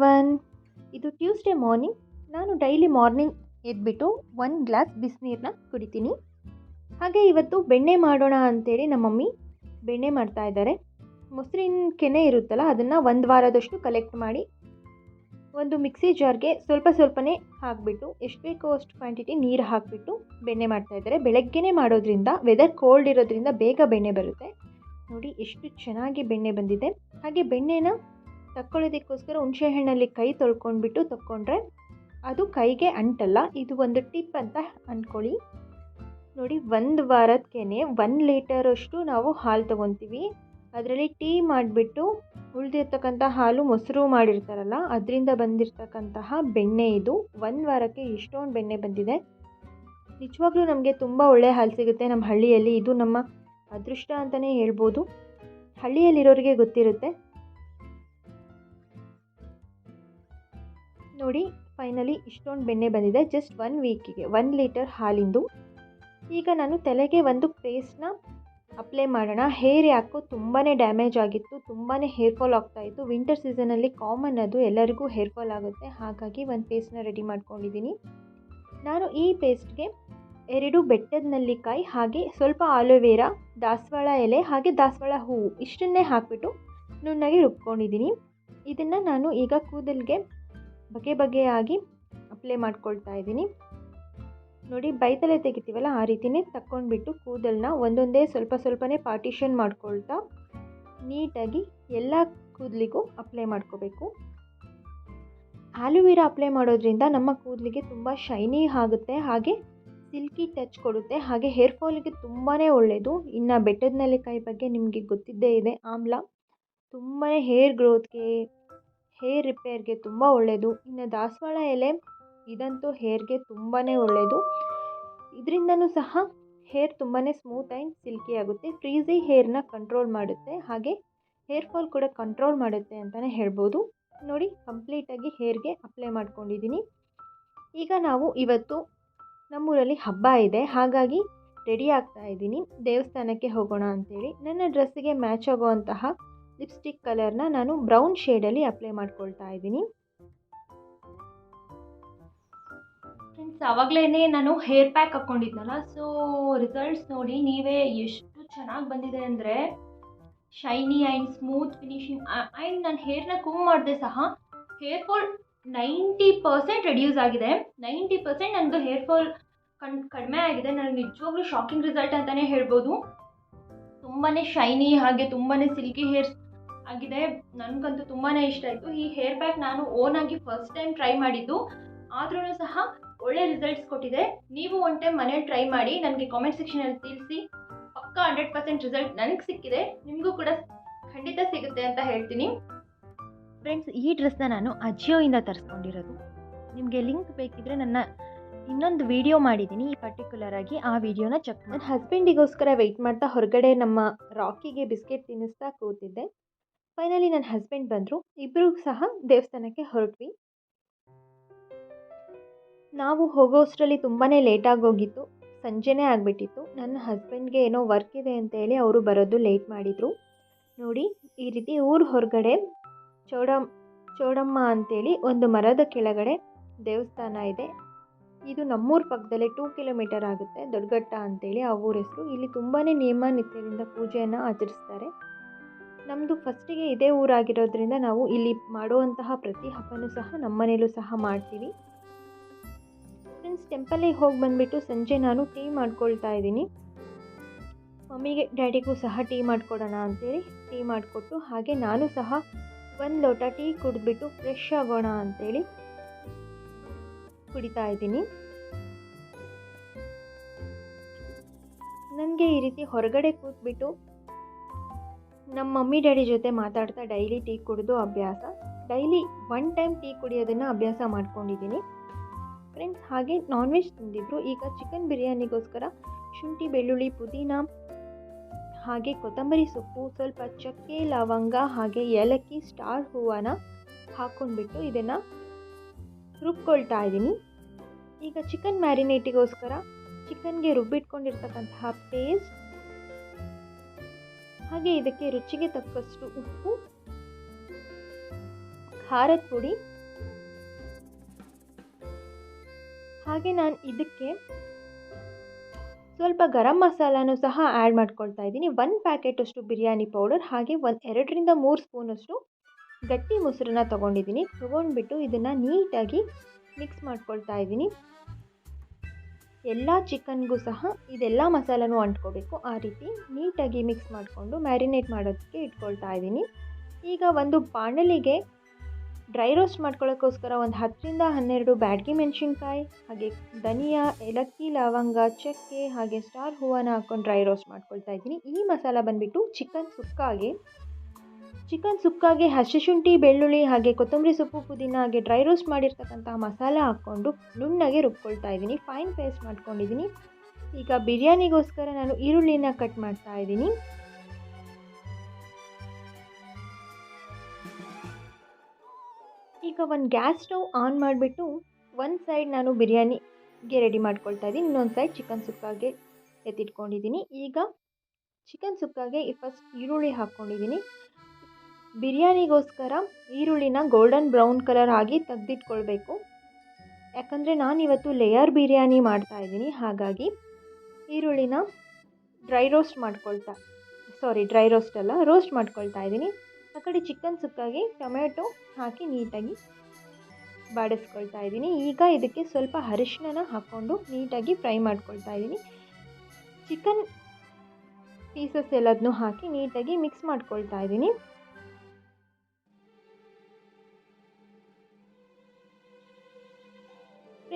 Everyone ಇದು Tuesday morning ನಾನು daily morning ಎದ್ಬಿಟ್ಟು ಒಂದು ಗ್ಲಾಸ್ ಬಿಸಿನೀರನ್ನ ಕುಡಿತೀನಿ. ಹಾಗೆ ಇವತ್ತು ಬೆಣ್ಣೆ ಮಾಡೋಣ ಅಂತೇಳಿ ನಮ್ಮ ಮಮ್ಮಿ ಬೆಣ್ಣೆ ಮಾಡ್ತಾ ಇದ್ದಾರೆ. ಮೊಸರಿನ ಕೆನೆ ಇರುತ್ತಲ್ಲ, ಅದನ್ನು ಒಂದು ವಾರದಷ್ಟು ಕಲೆಕ್ಟ್ ಮಾಡಿ ಒಂದು ಮಿಕ್ಸಿ ಜಾರ್ಗೆ ಸ್ವಲ್ಪ ಸ್ವಲ್ಪನೇ ಹಾಕಿಬಿಟ್ಟು, ಎಷ್ಟು ಬೇಕೋ ಅಷ್ಟು ಕ್ವಾಂಟಿಟಿ ನೀರು ಹಾಕಿಬಿಟ್ಟು ಬೆಣ್ಣೆ ಮಾಡ್ತಾ ಇದ್ದಾರೆ. ಬೆಳಗ್ಗೆನೇ ಮಾಡೋದ್ರಿಂದ ವೆದರ್ ಕೋಲ್ಡ್ ಇರೋದ್ರಿಂದ ಬೇಗ ಬೆಣ್ಣೆ ಬರುತ್ತೆ. ನೋಡಿ, ಎಷ್ಟು ಚೆನ್ನಾಗಿ ಬೆಣ್ಣೆ ಬಂದಿದೆ. ಹಾಗೆ ಬೆಣ್ಣೆನ ತಕ್ಕೊಳ್ಳೋದಕ್ಕೋಸ್ಕರ ಹುಣಸೆಹಣ್ಣಲ್ಲಿ ಕೈ ತೊಳ್ಕೊಂಡ್ಬಿಟ್ಟು ತಕ್ಕೊಂಡ್ರೆ ಅದು ಕೈಗೆ ಅಂಟಲ್ಲ. ಇದು ಒಂದು ಟಿಪ್ ಅಂತ ಅಂದ್ಕೊಳ್ಳಿ ನೋಡಿ, ಒಂದು ವಾರದಕ್ಕೆ ಒಂದು ಲೀಟರಷ್ಟು ನಾವು ಹಾಲು ತೊಗೊತೀವಿ. ಅದರಲ್ಲಿ ಟೀ ಮಾಡಿಬಿಟ್ಟು ಉಳಿದಿರ್ತಕ್ಕಂಥ ಹಾಲು ಮೊಸರು ಮಾಡಿರ್ತಾರಲ್ಲ, ಅದರಿಂದ ಬಂದಿರತಕ್ಕಂತಹ ಬೆಣ್ಣೆ ಇದು. ಒಂದು ವಾರಕ್ಕೆ ಇಷ್ಟೊಂದು ಬೆಣ್ಣೆ ಬಂದಿದೆ. ನಿಜವಾಗ್ಲೂ ನಮಗೆ ತುಂಬ ಒಳ್ಳೆಯ ಹಾಲು ಸಿಗುತ್ತೆ ನಮ್ಮ ಹಳ್ಳಿಯಲ್ಲಿ. ಇದು ನಮ್ಮ ಅದೃಷ್ಟ ಅಂತಲೇ ಹೇಳ್ಬೋದು. ಹಳ್ಳಿಯಲ್ಲಿರೋರಿಗೆ ಗೊತ್ತಿರುತ್ತೆ. ನೋಡಿ ಫೈನಲಿ ಇಷ್ಟೊಂದು ಬೆಣ್ಣೆ ಬಂದಿದೆ. ಜಸ್ಟ್ ಒನ್ ವೀಕಿಗೆ ಒನ್ ಲೀಟರ್ ಹಾಲಿಂದು. ಈಗ ನಾನು ತಲೆಗೆ ಒಂದು ಪೇಸ್ಟ್ನ ಅಪ್ಲೈ ಮಾಡೋಣ. ಹೇರ್ ಯಾಕೋ ತುಂಬಾ ಡ್ಯಾಮೇಜ್ ಆಗಿತ್ತು ತುಂಬಾ ಹೇರ್ ಫಾಲ್ ಆಗ್ತಾಯಿತ್ತು ವಿಂಟರ್ ಸೀಸನಲ್ಲಿ ಕಾಮನ್ ಅದು, ಎಲ್ಲರಿಗೂ ಹೇರ್ ಫಾಲ್ ಆಗುತ್ತೆ. ಹಾಗಾಗಿ ಒಂದು ಪೇಸ್ಟ್ನ ರೆಡಿ ಮಾಡ್ಕೊಂಡಿದ್ದೀನಿ. ನಾನು ಈ ಪೇಸ್ಟ್ಗೆ ಎರಡು ಬೆಟ್ಟದ ನೆಲ್ಲಿಕಾಯಿ, ಹಾಗೆ ಸ್ವಲ್ಪ ಆಲೋವೇರಾ, ದಾಸವಾಳ ಎಲೆ, ಹಾಗೆ ದಾಸವಾಳ ಹೂವು, ಇಷ್ಟನ್ನೇ ಹಾಕಿಬಿಟ್ಟು ನುಣ್ಣಗೆ ರುಬ್ಕೊಂಡಿದ್ದೀನಿ. ಇದನ್ನು ನಾನು ಈಗ ಕೂದಲಿಗೆ ಬಗೆ ಬಗೆಯಾಗಿ ಅಪ್ಲೈ ಮಾಡ್ಕೊಳ್ತಾ ಇದ್ದೀನಿ. ನೋಡಿ, ಬೈತಲೆ ತೆಗಿತೀವಲ್ಲ, ಆ ರೀತಿಯೇ ತಕ್ಕೊಂಡ್ಬಿಟ್ಟು ಕೂದಲನ್ನ ಒಂದೊಂದೇ ಸ್ವಲ್ಪ ಸ್ವಲ್ಪನೇ ಪಾರ್ಟಿಷನ್ ಮಾಡ್ಕೊಳ್ತಾ ನೀಟಾಗಿ ಎಲ್ಲ ಕೂದಲಿಗೂ ಅಪ್ಲೈ ಮಾಡ್ಕೋಬೇಕು. ಆಲುವೀರಾ ಅಪ್ಲೈ ಮಾಡೋದ್ರಿಂದ ನಮ್ಮ ಕೂದಲಿಗೆ ತುಂಬ ಶೈನಿ ಆಗುತ್ತೆ, ಹಾಗೆ ಸಿಲ್ಕಿ ಟಚ್ ಕೊಡುತ್ತೆ, ಹಾಗೆ ಹೇರ್ ಫಾಲಿಗೆ ತುಂಬಾ ಒಳ್ಳೆಯದು ಇನ್ನು ಬೆಟ್ಟದ ನೆಲ್ಲಿಕಾಯಿ ಬಗ್ಗೆ ನಿಮಗೆ ಗೊತ್ತಿದ್ದೇ ಇದೆ, ಆಮ್ಲ. ತುಂಬಾ ಹೇರ್ ಗ್ರೋತ್ಗೆ ಹೇರ್ ರಿಪೇರ್ಗೆ ತುಂಬ ಒಳ್ಳೆಯದು ಇನ್ನು ದಾಸವಾಳ ಎಲೆ, ಇದಂತೂ ಹೇರ್ಗೆ ತುಂಬಾ ಒಳ್ಳೆಯದು ಇದರಿಂದನೂ ಸಹ ಹೇರ್ ತುಂಬಾ ಸ್ಮೂತ್ ಆ್ಯಂಡ್ ಸಿಲ್ಕಿ ಆಗುತ್ತೆ. ಫ್ರೀಝಿ ಹೇರ್ನ ಕಂಟ್ರೋಲ್ ಮಾಡುತ್ತೆ. ಹಾಗೆ ಹೇರ್ ಫಾಲ್ ಕೂಡ ಕಂಟ್ರೋಲ್ ಮಾಡುತ್ತೆ ಅಂತಲೇ ಹೇಳ್ಬೋದು. ನೋಡಿ, ಕಂಪ್ಲೀಟಾಗಿ ಹೇರ್ಗೆ ಅಪ್ಲೈ ಮಾಡ್ಕೊಂಡಿದ್ದೀನಿ. ಈಗ ನಾವು ಇವತ್ತು ನಮ್ಮೂರಲ್ಲಿ ಹಬ್ಬ ಇದೆ. ಹಾಗಾಗಿ ರೆಡಿ ಆಗ್ತಾ ಇದ್ದೀನಿ. ದೇವಸ್ಥಾನಕ್ಕೆ ಹೋಗೋಣ ಅಂತೇಳಿ. ನನ್ನ ಡ್ರೆಸ್ಸಿಗೆ ಮ್ಯಾಚ್ ಆಗುವಂತಹ ಲಿಪ್ಸ್ಟಿಕ್ ಕಲರ್ನ ನಾನು ಬ್ರೌನ್ ಶೇಡಲ್ಲಿ ಅಪ್ಲೈ ಮಾಡ್ಕೊಳ್ತಾ ಇದ್ದೀನಿ. ಫ್ರೆಂಡ್ಸ್ ಆವಾಗಲೇ ನಾನು ಹೇರ್ ಪ್ಯಾಕ್ ಹಾಕ್ಕೊಂಡಿದ್ನಲ್ಲ ಸೊ ರಿಸಲ್ಟ್ಸ್ ನೋಡಿ ನೀವೇ ಎಷ್ಟು ಚೆನ್ನಾಗಿ ಬಂದಿದೆ ಅಂದರೆ shiny and smooth finishing. And ನಾನು ಹೇರ್ನ ಕೂಮ್ ಮಾಡಿದೆ ಸಹ, hair fall ninety percent reduce ಆಗಿದೆ. ನೈಂಟಿ ಪರ್ಸೆಂಟ್ ನನಗೆ ಹೇರ್ ಫಾಲ್ ಕಣ್, ಕಡಿಮೆ ಆಗಿದೆ. ನನಗೆ ನಿಜವಾಗ್ಲೂ ಶಾಕಿಂಗ್ ರಿಸಲ್ಟ್ ಅಂತಲೇ ಹೇಳ್ಬೋದು. ತುಂಬಾ ಶೈನಿ, ಹಾಗೆ ತುಂಬಾ ಸಿಲ್ಕಿ ಹೇರ್ಸ್ ಆಗಿದೆ. ನನಗಂತೂ ತುಂಬಾ ಇಷ್ಟ ಆಯಿತು. ಈ ಹೇರ್ ಪ್ಯಾಕ್ ನಾನು ಓನಾಗಿ ಫಸ್ಟ್ ಟೈಮ್ ಟ್ರೈ ಮಾಡಿದ್ದು. ಆದ್ರೂ ಸಹ ಒಳ್ಳೆ ರಿಸಲ್ಟ್ಸ್ ಕೊಟ್ಟಿದೆ. ನೀವು ಒನ್ ಟೈಮ್ ಮನೇಲಿ ಟ್ರೈ ಮಾಡಿ, ನನಗೆ ಕಾಮೆಂಟ್ ಸೆಕ್ಷನಲ್ಲಿ ತಿಳಿಸಿ. ಪಕ್ಕ ಹಂಡ್ರೆಡ್ ಪರ್ಸೆಂಟ್ ರಿಸಲ್ಟ್ ನನಗೆ ಸಿಕ್ಕಿದೆ. ನಿಮಗೂ ಕೂಡ ಖಂಡಿತ ಸಿಗುತ್ತೆ ಅಂತ ಹೇಳ್ತೀನಿ. ಫ್ರೆಂಡ್ಸ್ ಈ ಡ್ರೆಸ್ನ ನಾನು ಅಜಿಯೋಯಿಂದ ತರಿಸ್ಕೊಂಡಿರೋದು. ನಿಮಗೆ ಲಿಂಕ್ ಬೇಕಿದ್ರೆ ನನ್ನ ಇನ್ನೊಂದು ವಿಡಿಯೋ ಮಾಡಿದ್ದೀನಿ ಈ ಪರ್ಟಿಕ್ಯುಲರ್ ಆಗಿ ಆ ವಿಡಿಯೋನ ಚೆಕ್ ನನ್ನ ಹಸ್ಬೆಂಡಿಗೋಸ್ಕರ ವೆಯ್ಟ್ ಮಾಡ್ತಾ ಹೊರಗಡೆ ನಮ್ಮ ರಾಕಿಗೆ ಬಿಸ್ಕೆಟ್ ತಿನ್ನಿಸ್ತಾ ಕೂತಿದ್ದೆ. ಫೈನಲಿ ನನ್ನ ಹಸ್ಬೆಂಡ್ ಬಂದರು. ಇಬ್ಬರೂ ಸಹ ದೇವಸ್ಥಾನಕ್ಕೆ ಹೊರಟ್ವಿ. ನಾವು ಹೋಗೋಷ್ಟರಲ್ಲಿ ತುಂಬಾ ಲೇಟಾಗಿ ಹೋಗಿತ್ತು ಸಂಜೆನೇ ಆಗಿಬಿಟ್ಟಿತ್ತು. ನನ್ನ ಹಸ್ಬೆಂಡ್ಗೆ ಏನೋ ವರ್ಕ್ ಇದೆ ಅಂತ ಹೇಳಿ ಅವರು ಬರೋದು ಲೇಟ್ ಮಾಡಿದರು. ನೋಡಿ, ಈ ರೀತಿ ಊರು ಹೊರಗಡೆ ಚೌಡ, ಚೌಡಮ್ಮ ಅಂತೇಳಿ ಒಂದು ಮರದ ಕೆಳಗಡೆ ದೇವಸ್ಥಾನ ಇದೆ. ಇದು ನಮ್ಮೂರ ಪಕ್ಕದಲ್ಲೇ ಟೂ ಕಿಲೋಮೀಟರ್ ಆಗುತ್ತೆ ದೊಡ್ಡಘಟ್ಟ ಅಂತೇಳಿ ಆ ಊರ ಹೆಸರು. ಇಲ್ಲಿ ತುಂಬಾ ನಿಯಮ ನಿತ್ಯದಿಂದ ಪೂಜೆಯನ್ನು ಆಚರಿಸ್ತಾರೆ. ನಮ್ಮದು ಫಸ್ಟಿಗೆ ಇದೇ ಊರಾಗಿರೋದ್ರಿಂದ ನಾವು ಇಲ್ಲಿ ಮಾಡುವಂತಹ ಪ್ರತಿ ಹಬ್ಬನೂ ಸಹ ನಮ್ಮನೇಲೂ ಸಹ ಮಾಡ್ತೀವಿ. ಫ್ರೆಂಡ್ಸ್ ಟೆಂಪಲಿಗೆ ಹೋಗಿ ಬಂದುಬಿಟ್ಟು ಸಂಜೆ ನಾನು ಟೀ ಮಾಡ್ಕೊಳ್ತಾ ಇದ್ದೀನಿ. ಮಮ್ಮಿಗೆ, ಡ್ಯಾಡಿಗೂ ಸಹ ಟೀ ಮಾಡಿಕೊಡೋಣ ಅಂತೇಳಿ ಟೀ ಮಾಡಿಕೊಟ್ಟು ಹಾಗೆ ನಾನು ಸಹ ಒಂದು ಲೋಟ ಟೀ ಕುಡಿದ್ಬಿಟ್ಟು ಫ್ರೆಶ್ ಆಗೋಣ ಅಂತೇಳಿ ಕುಡಿತಾ ಇದ್ದೀನಿ. ನನಗೆ ಈ ರೀತಿ ಹೊರಗಡೆ ಕೂತ್ಬಿಟ್ಟು ನಮ್ಮ ಮಮ್ಮಿ, ಡ್ಯಾಡಿ ಜೊತೆ ಮಾತಾಡ್ತಾ ಡೈಲಿ ಟೀ ಕುಡಿದು ಅಭ್ಯಾಸ. ಡೈಲಿ ಒನ್ ಟೈಮ್ ಟೀ ಕುಡಿಯೋದನ್ನು ಅಭ್ಯಾಸ ಮಾಡ್ಕೊಂಡಿದ್ದೀನಿ. ಫ್ರೆಂಡ್ಸ್, ಹಾಗೆ ನಾನ್ ವೆಜ್ ತಿಂದಿದ್ರು. ಈಗ ಚಿಕನ್ ಬಿರಿಯಾನಿಗೋಸ್ಕರ ಶುಂಠಿ, ಬೆಳ್ಳುಳ್ಳಿ, ಪುದೀನ, ಹಾಗೆ ಕೊತ್ತಂಬರಿ ಸೊಪ್ಪು, ಸ್ವಲ್ಪ ಚಕ್ಕೆ, ಲವಂಗ, ಹಾಗೆ ಏಲಕ್ಕಿ, ಸ್ಟಾರ್ ಹೂವನ ಹಾಕ್ಕೊಂಡ್ಬಿಟ್ಟು ಇದನ್ನು ರುಬ್ಕೊಳ್ತಾ ಇದ್ದೀನಿ. ಈಗ ಚಿಕನ್ ಮ್ಯಾರಿನೇಟಿಗೋಸ್ಕರ ಚಿಕನ್ಗೆ ರುಬ್ಬಿಟ್ಕೊಂಡಿರ್ತಕ್ಕಂತಹ ಪೇಸ್ಟ್ ಹಾಗೆ ಇದಕ್ಕೆ ರುಚಿಗೆ ತಕ್ಕಷ್ಟು ಉಪ್ಪು, ಖಾರದ ಪುಡಿ, ಹಾಗೆ ನಾನು ಇದಕ್ಕೆ ಸ್ವಲ್ಪ ಗರಂ ಮಸಾಲಾನು ಸಹ ಆ್ಯಡ್ ಮಾಡ್ಕೊಳ್ತಾ ಇದ್ದೀನಿ. ಪ್ಯಾಕೆಟ್ ಪ್ಯಾಕೆಟಷ್ಟು ಬಿರಿಯಾನಿ ಪೌಡರ್ ಹಾಗೆ ಒಂದು ಎರಡರಿಂದ ಮೂರು ಸ್ಪೂನಷ್ಟು ಗಟ್ಟಿ ಮೊಸರನ್ನ ತೊಗೊಂಡಿದ್ದೀನಿ. ತೊಗೊಂಡ್ಬಿಟ್ಟು ಇದನ್ನು ನೀಟಾಗಿ ಮಿಕ್ಸ್ ಮಾಡ್ಕೊಳ್ತಾ ಇದ್ದೀನಿ. ಎಲ್ಲ ಚಿಕನ್ಗೂ ಸಹ ಇದೆಲ್ಲ ಮಸಾಲನೂ ಅಂಟ್ಕೋಬೇಕು. ಆ ರೀತಿ ನೀಟಾಗಿ ಮಿಕ್ಸ್ ಮಾಡಿಕೊಂಡು ಮ್ಯಾರಿನೇಟ್ ಮಾಡೋದಕ್ಕೆ ಇಟ್ಕೊಳ್ತಾ ಇದ್ದೀನಿ. ಈಗ ಒಂದು ಬಾಣಲಿಗೆ ಡ್ರೈ ರೋಸ್ಟ್ ಮಾಡ್ಕೊಳ್ಳೋಕ್ಕೋಸ್ಕರ ಒಂದು ಹತ್ತರಿಂದ ಹನ್ನೆರಡು ಬ್ಯಾಡಗಿ ಮೆಣಸಿನ್ಕಾಯಿ, ಹಾಗೆ ಧನಿಯಾ, ಏಲಕ್ಕಿ, ಲವಂಗ, ಚಕ್ಕೆ, ಹಾಗೆ ಸ್ಟಾರ್ ಹೂವನ್ನ ಹಾಕ್ಕೊಂಡು ಡ್ರೈ ರೋಸ್ಟ್ ಮಾಡ್ಕೊಳ್ತಾ ಇದ್ದೀನಿ. ಈ ಮಸಾಲ ಬಂದುಬಿಟ್ಟು ಚಿಕನ್ ಸುಕ್ಕಾಗೆ ಚಿಕನ್ ಸುಕ್ಕಾಗೆ, ಹಸಿ ಶುಂಠಿ, ಬೆಳ್ಳುಳ್ಳಿ ಹಾಗೆ ಕೊತ್ತಂಬರಿ ಸೊಪ್ಪು, ಪುದೀನ ಹಾಗೆ ಡ್ರೈ ರೋಸ್ಟ್ ಮಾಡಿರ್ತಕ್ಕಂಥ ಮಸಾಲ ಹಾಕ್ಕೊಂಡು ನುಣ್ಣಗೆ ರುಬ್ಕೊಳ್ತಾ ಇದ್ದೀನಿ. ಫೈನ್ ಪೇಸ್ಟ್ ಮಾಡ್ಕೊಂಡಿದ್ದೀನಿ. ಈಗ ಬಿರಿಯಾನಿಗೋಸ್ಕರ ನಾನು ಈರುಳ್ಳಿನ ಕಟ್ ಮಾಡ್ತಾ ಇದ್ದೀನಿ. ಈಗ ಒಂದು ಗ್ಯಾಸ್ ಸ್ಟವ್ ಆನ್ ಮಾಡಿಬಿಟ್ಟು ಒಂದು ಸೈಡ್ ನಾನು ಬಿರಿಯಾನಿಗೆ ರೆಡಿ ಮಾಡ್ಕೊಳ್ತಾ ಇದ್ದೀನಿ. ಇನ್ನೊಂದು ಸೈಡ್ ಚಿಕನ್ ಸುಕ್ಕಾಗೆ ಎತ್ತಿಟ್ಕೊಂಡಿದ್ದೀನಿ. ಈಗ ಚಿಕನ್ ಸುಕ್ಕಾಗೆ ಫಸ್ಟ್ ಈರುಳ್ಳಿ ಹಾಕ್ಕೊಂಡಿದ್ದೀನಿ. ಬಿರಿಯಾನಿಗೋಸ್ಕರ ಈರುಳ್ಳಿನ ಗೋಲ್ಡನ್ ಬ್ರೌನ್ ಕಲರ್ ಆಗಿ ತೆಗ್ದಿಟ್ಕೊಳ್ಬೇಕು. ಯಾಕಂದರೆ ನಾನಿವತ್ತು ಲೇಯರ್ ಬಿರಿಯಾನಿ ಮಾಡ್ತಾ ಇದ್ದೀನಿ, ಹಾಗಾಗಿ ಈರುಳ್ಳಿನ ಡ್ರೈ ರೋಸ್ಟ್ ಮಾಡ್ಕೊಳ್ತಾ ಸಾರಿ ಡ್ರೈ ರೋಸ್ಟ್ ಅಲ್ಲ ರೋಸ್ಟ್ ಮಾಡ್ಕೊಳ್ತಾ ಇದ್ದೀನಿ. ಆ ಕಡೆ ಚಿಕನ್ ಸುಕ್ಕಾಗಿ ಟೊಮೆಟೊ ಹಾಕಿ ನೀಟಾಗಿ ಬಾಡಿಸ್ಕೊಳ್ತಾ ಇದ್ದೀನಿ. ಈಗ ಇದಕ್ಕೆ ಸ್ವಲ್ಪ ಅರಿಶಿನ ಹಾಕ್ಕೊಂಡು ನೀಟಾಗಿ ಫ್ರೈ ಮಾಡ್ಕೊಳ್ತಾ ಇದ್ದೀನಿ. ಚಿಕನ್ ಪೀಸಸ್ ಎಲ್ಲದನ್ನೂ ಹಾಕಿ ನೀಟಾಗಿ ಮಿಕ್ಸ್ ಮಾಡ್ಕೊಳ್ತಾ ಇದ್ದೀನಿ.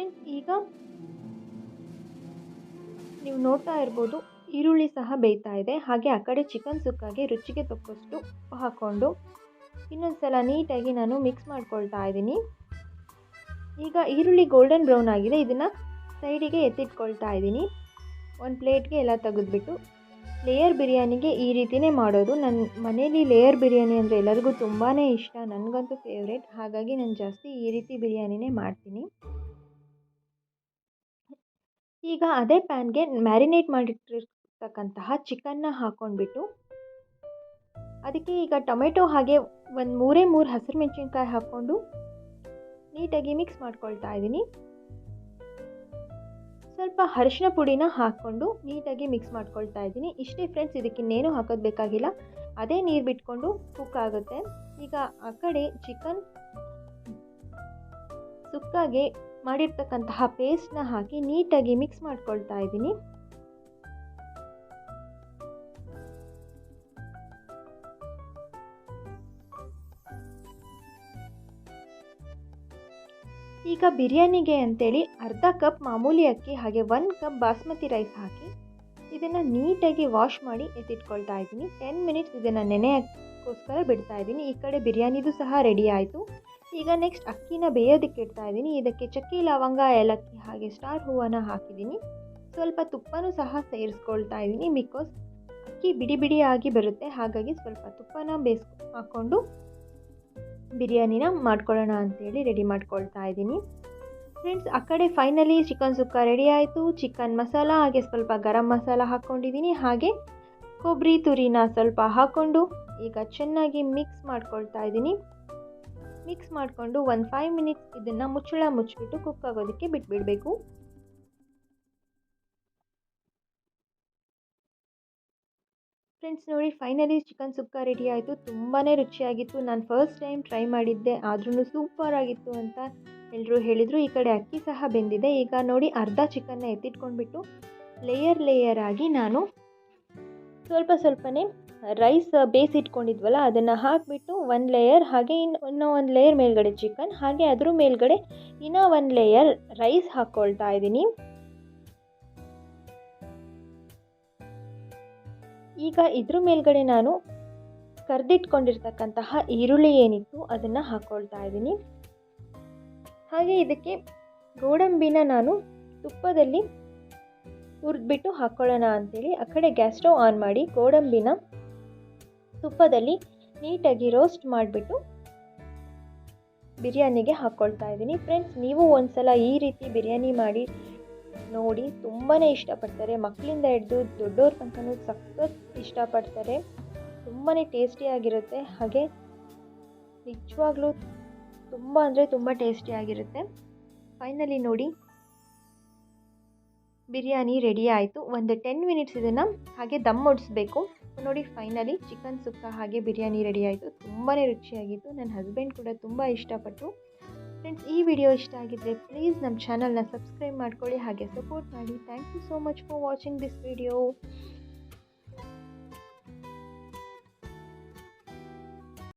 ಫ್ರೆಂಡ್ಸ್ ಈಗ ನೀವು ನೋಡ್ತಾ ಇರ್ಬೋದು, ಈರುಳ್ಳಿ ಸಹ ಬೇಯ್ತಾ ಇದೆ. ಹಾಗೆ ಆ ಕಡೆ ಚಿಕನ್ ಸುಕ್ಕಾಗಿ ರುಚಿಗೆ ತಕ್ಕಷ್ಟು ಹಾಕ್ಕೊಂಡು ಇನ್ನೊಂದು ಸಲ ನೀಟಾಗಿ ನಾನು ಮಿಕ್ಸ್ ಮಾಡ್ಕೊಳ್ತಾ ಇದ್ದೀನಿ. ಈಗ ಈರುಳ್ಳಿ ಗೋಲ್ಡನ್ ಬ್ರೌನ್ ಆಗಿದೆ. ಇದನ್ನು ಸೈಡಿಗೆ ಎತ್ತಿಟ್ಕೊಳ್ತಾ ಇದ್ದೀನಿ. ಒಂದು ಪ್ಲೇಟ್ಗೆ ಎಲ್ಲ ತೆಗೆದ್ಬಿಟ್ಟು ಲೇಯರ್ ಬಿರಿಯಾನಿಗೆ ಈ ರೀತಿಯೇ ಮಾಡೋದು. ನನ್ನ ಮನೇಲಿ ಲೇಯರ್ ಬಿರಿಯಾನಿ ಅಂದರೆ ಎಲ್ಲರಿಗೂ ತುಂಬಾ ಇಷ್ಟ. ನನಗಂತೂ ಫೇವ್ರೇಟ್ ಹಾಗಾಗಿ ನಾನು ಜಾಸ್ತಿ ಈ ರೀತಿ ಬಿರಿಯಾನಿನೇ ಮಾಡ್ತೀನಿ. ಈಗ ಅದೇ ಪ್ಯಾನ್ಗೆ ಮ್ಯಾರಿನೇಟ್ ಮಾಡಿಟ್ಟಿರ್ತಕ್ಕಂತಹ ಚಿಕನ್ನ ಹಾಕ್ಕೊಂಡ್ಬಿಟ್ಟು ಅದಕ್ಕೆ ಈಗ ಟೊಮೆಟೊ ಹಾಗೆ ಒಂದು ಮೂರೇ ಮೂರು ಹಸಿರು ಮೆಣಸಿನ್ಕಾಯಿ ಹಾಕ್ಕೊಂಡು ನೀಟಾಗಿ ಮಿಕ್ಸ್ ಮಾಡ್ಕೊಳ್ತಾ ಇದ್ದೀನಿ. ಸ್ವಲ್ಪ ಅರಿಶಿನ ಪುಡಿನ ಹಾಕ್ಕೊಂಡು ನೀಟಾಗಿ ಮಿಕ್ಸ್ ಮಾಡ್ಕೊಳ್ತಾ ಇದ್ದೀನಿ. ಇಷ್ಟೇ ಫ್ರೆಂಡ್ಸ್ ಇದಕ್ಕಿನ್ನೇನು ಹಾಕೋದು ಬೇಕಾಗಿಲ್ಲ. ಅದೇ ನೀರು ಬಿಟ್ಕೊಂಡು ಕುಕ್ ಆಗುತ್ತೆ. ಈಗ ಆ ಕಡೆ ಚಿಕನ್ ಸುಕ್ಕಾಗೆ ಮಾಡಿರ್ತಕ್ಕಂತಹ ಪೇಸ್ಟ್ನ ಹಾಕಿ ನೀಟಾಗಿ ಮಿಕ್ಸ್ ಮಾಡ್ಕೊಳ್ತಾ ಇದ್ದೀನಿ. ಈಗ ಬಿರಿಯಾನಿಗೆ ಅಂತೇಳಿ ಅರ್ಧ ಕಪ್ ಮಾಮೂಲಿ ಅಕ್ಕಿ, ಹಾಗೆ ಒಂದು ಕಪ್ ಬಾಸ್ಮತಿ ರೈಸ್ ಹಾಕಿ ಇದನ್ನು ನೀಟಾಗಿ ವಾಶ್ ಮಾಡಿ ಎತ್ತಿಟ್ಕೊಳ್ತಾ ಇದ್ದೀನಿ. ಟೆನ್ ಮಿನಿಟ್ಸ್ ಇದನ್ನು ನೆನೆಯೋಕ್ಕೋಸ್ಕರ ಬಿಡ್ತಾ ಇದ್ದೀನಿ. ಈ ಕಡೆ ಬಿರಿಯಾನಿದು ಸಹ ರೆಡಿ ಆಯಿತು. ಈಗ ನೆಕ್ಸ್ಟ್ ಅಕ್ಕಿನ ಬೇಯೋದಕ್ಕೆ ಇಡ್ತಾ ಇದ್ದೀನಿ. ಇದಕ್ಕೆ ಚಕ್ಕಿ, ಲವಂಗ, ಏಲಕ್ಕಿ ಹಾಗೆ ಸ್ಟಾರ್ ಹೂವನ್ನು ಹಾಕಿದ್ದೀನಿ. ಸ್ವಲ್ಪ ತುಪ್ಪನೂ ಸಹ ಸೇರಿಸ್ಕೊಳ್ತಾ ಇದ್ದೀನಿ ಬಿಕಾಸ್ ಅಕ್ಕಿ ಬಿಡಿ ಬಿಡಿಯಾಗಿ ಬರುತ್ತೆ. ಹಾಗಾಗಿ ಸ್ವಲ್ಪ ತುಪ್ಪನ ಬೇಸ್ ಹಾಕ್ಕೊಂಡು ಬಿರಿಯಾನಿನ ಮಾಡ್ಕೊಳ್ಳೋಣ ಅಂತೇಳಿ ರೆಡಿ ಮಾಡ್ಕೊಳ್ತಾ ಇದ್ದೀನಿ. ಫ್ರೆಂಡ್ಸ್ ಆ ಕಡೆ ಫೈನಲಿ ಚಿಕನ್ ಸುಕ್ಕ ರೆಡಿ ಆಯಿತು. ಚಿಕನ್ ಮಸಾಲ ಹಾಗೆ ಸ್ವಲ್ಪ ಗರಂ ಮಸಾಲ ಹಾಕ್ಕೊಂಡಿದ್ದೀನಿ. ಹಾಗೆ ಕೊಬ್ಬರಿ ತುರಿನ ಸ್ವಲ್ಪ ಹಾಕ್ಕೊಂಡು ಈಗ ಚೆನ್ನಾಗಿ ಮಿಕ್ಸ್ ಮಾಡ್ಕೊಳ್ತಾ ಇದ್ದೀನಿ. ಮಿಕ್ಸ್ ಮಾಡಿಕೊಂಡು ಒಂದು ಫೈವ್ ಮಿನಿಟ್ಸ್ ಇದನ್ನು ಮುಚ್ಚಳ ಮುಚ್ಚಿಬಿಟ್ಟು ಕುಕ್ ಆಗೋದಕ್ಕೆ ಬಿಟ್ಬಿಡಬೇಕು. ಫ್ರೆಂಡ್ಸ್ ನೋಡಿ ಫೈನಲಿ ಚಿಕನ್ ಸುಕ್ಕ ರೆಡಿ ಆಯಿತು. ತುಂಬಾ ರುಚಿಯಾಗಿತ್ತು. ನಾನು ಫಸ್ಟ್ ಟೈಮ್ ಟ್ರೈ ಮಾಡಿದ್ದೆ. ಆದ್ರೂ ಸೂಪರ್ ಆಗಿತ್ತು ಅಂತ ಎಲ್ಲರೂ ಹೇಳಿದರು. ಈ ಕಡೆ ಅಕ್ಕಿ ಸಹ ಬೆಂದಿದೆ. ಈಗ ನೋಡಿ, ಅರ್ಧ ಚಿಕನ್ನ ಎತ್ತಿಟ್ಕೊಂಡ್ಬಿಟ್ಟು ಲೇಯರ್ ಲೇಯರ್ ಆಗಿ ನಾನು ಸ್ವಲ್ಪ ಸ್ವಲ್ಪನೇ ರೈಸ್ ಬೇಯಿಸಿಟ್ಕೊಂಡಿದ್ವಲ್ಲ ಅದನ್ನು ಹಾಕಿಬಿಟ್ಟು ಒಂದು ಲೇಯರ್ ಹಾಗೆ ಇನ್ನು ಇನ್ನೂ ಒಂದು ಲೇಯರ್ ಮೇಲ್ಗಡೆ ಚಿಕನ್ ಹಾಗೆ ಅದ್ರ ಮೇಲ್ಗಡೆ ಇನ್ನೂ ಒಂದು ಲೇಯರ್ ರೈಸ್ ಹಾಕ್ಕೊಳ್ತಾ ಇದ್ದೀನಿ. ಈಗ ಇದ್ರ ಮೇಲ್ಗಡೆ ನಾನು ಕರೆದಿಟ್ಕೊಂಡಿರ್ತಕ್ಕಂತಹ ಈರುಳ್ಳಿ ಏನಿತ್ತು ಅದನ್ನು ಹಾಕ್ಕೊಳ್ತಾ ಇದ್ದೀನಿ. ಹಾಗೆ ಇದಕ್ಕೆ ಗೋಡಂಬಿನ ನಾನು ತುಪ್ಪದಲ್ಲಿ ಹುರಿದ್ಬಿಟ್ಟು ಹಾಕ್ಕೊಳ್ಳೋಣ ಅಂಥೇಳಿ ಆ ಕಡೆ ಗ್ಯಾಸ್ ಸ್ಟವ್ ಆನ್ ಮಾಡಿ ಗೋಡಂಬಿನ ತುಪ್ಪದಲ್ಲಿ ನೀಟಾಗಿ ರೋಸ್ಟ್ ಮಾಡಿಬಿಟ್ಟು ಬಿರಿಯಾನಿಗೆ ಹಾಕ್ಕೊಳ್ತಾ ಇದ್ದೀನಿ. ಫ್ರೆಂಡ್ಸ್ ನೀವು ಒಂದ್ಸಲ ಈ ರೀತಿ ಬಿರಿಯಾನಿ ಮಾಡಿ ನೋಡಿ ತುಂಬಾ ಇಷ್ಟಪಡ್ತಾರೆ. ಮಕ್ಕಳಿಂದ ಹಿಡಿದು ದೊಡ್ಡವ್ರ ತನಕನೂ ಸಖತ್ ಇಷ್ಟಪಡ್ತಾರೆ. ತುಂಬಾ ಟೇಸ್ಟಿಯಾಗಿರುತ್ತೆ ಹಾಗೆ ನಿಜವಾಗ್ಲೂ ತುಂಬ ಅಂದರೆ ತುಂಬ ಟೇಸ್ಟಿಯಾಗಿರುತ್ತೆ ಫೈನಲಿ ನೋಡಿ, ಬಿರಿಯಾನಿ ರೆಡಿ ಆಯಿತು. ಒಂದು ಟೆನ್ ಮಿನಿಟ್ಸ್ ಇದನ್ನು ಹಾಗೆ ದಮ್ ಹೊಡಿಸ್ಬೇಕು ನೋಡಿ ಫೈನಲಿ ಚಿಕನ್ ಸುಕ್ಕ ಹಾಗೆ ಬಿರಿಯಾನಿ ರೆಡಿ ಆಯಿತು. ತುಂಬಾ ರುಚಿಯಾಗಿತ್ತು. ನನ್ನ ಹಸ್ಬೆಂಡ್ ಕೂಡ ತುಂಬ ಇಷ್ಟಪಟ್ಟು. ಫ್ರೆಂಡ್ಸ್ ಈ ವಿಡಿಯೋ ಇಷ್ಟ ಆಗಿದ್ದರೆ ಪ್ಲೀಸ್ ನಮ್ಮ ಚಾನಲ್ನ ಸಬ್ಸ್ಕ್ರೈಬ್ ಮಾಡ್ಕೊಳ್ಳಿ, ಹಾಗೆ ಸಪೋರ್ಟ್ ಮಾಡಿ. Thank you so much for watching this video